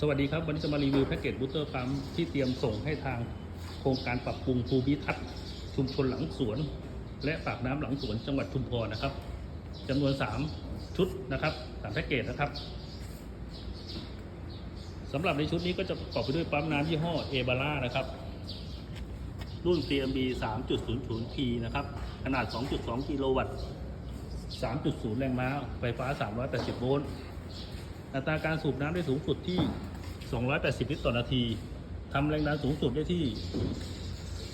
สวัสดีครับ วันนี้จะมารีวิวแพ็กเกจบูสเตอร์ปั๊มที่เตรียมส่งให้ทางโครงการปรับปรุงภูมิทัศน์ชุมชนหลังสวน และปากน้ำหลังสวนจังหวัดชุมพรนะครับจำนวน 3 ชุดนะครับสามแพ็กเกจนะครับสำหรับในชุดนี้ก็จะประกอบไปด้วยปั๊มน้ำยี่ห้อเอบาร่านะครับ รุ่น CMB 3.00P นะครับ ขนาด 2.2 กิโลวัตต์ 3.0 แรงม้า ไฟฟ้า 380 โวลต์ อัตราการสูบน้ำได้สูงสุดที่ 280 ลิตรต่อนาทีทำแรงดันสูงสุดได้ที่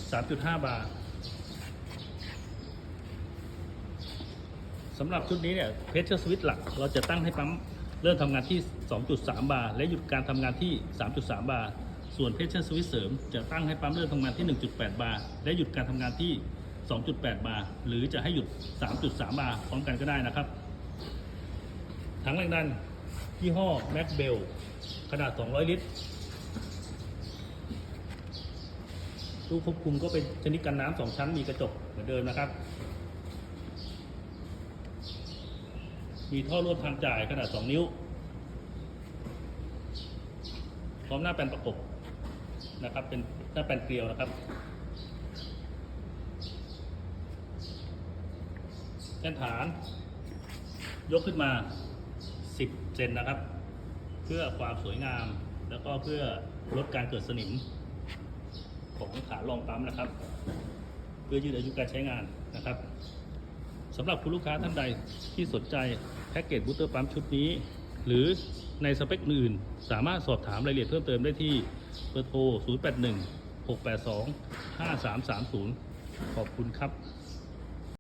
3.5 บาร์สำหรับชุดนี้เนี่ยเพชเชอร์สวิตหลัก เราจะตั้งให้ปั๊มเริ่มทำงานที่ 2.3 บาร์และหยุดการทำงานที่ 3.3 บาร์ส่วนเพชเชอร์สวิตเสริม จะตั้งให้ปั๊มเริ่มทำงานที่ 1.8 บาร์และหยุดการทำงานที่ 2.8 บาร์หรือจะให้หยุด 3.3 บาร์พร้อมกันก็ได้นะครับถังแรงดัน ยี่ห้อแม็กเบลขนาด 200 ลิตรตู้ควบคุมก็เป็นชนิดกันน้ำสองชั้นมีกระจกเหมือนเดิมนะครับ มีท่อรวมทางจ่ายขนาด 2 นิ้ว พร้อมหน้าแปลนประกบนะครับ เป็นหน้าแปลนเกลียวนะครับแท่นฐาน ยกขึ้นมา 10 เซนนะครับ เพื่อความสวยงาม แล้วก็เพื่อลดการเกิดสนิม ของฐารองปั๊มนะครับ เพื่อยืดอายุการใช้งานนะครับสำหรับคุณลูกค้าท่านใดที่สนใจแพ็กเกจบูสเตอร์ปั๊มชุดนี้ หรือในสเปคอื่น สามารถสอบถามรายละเอียดเพิ่มเติมได้ที่เบอร์โทร 081 682 5330 ขอบคุณครับ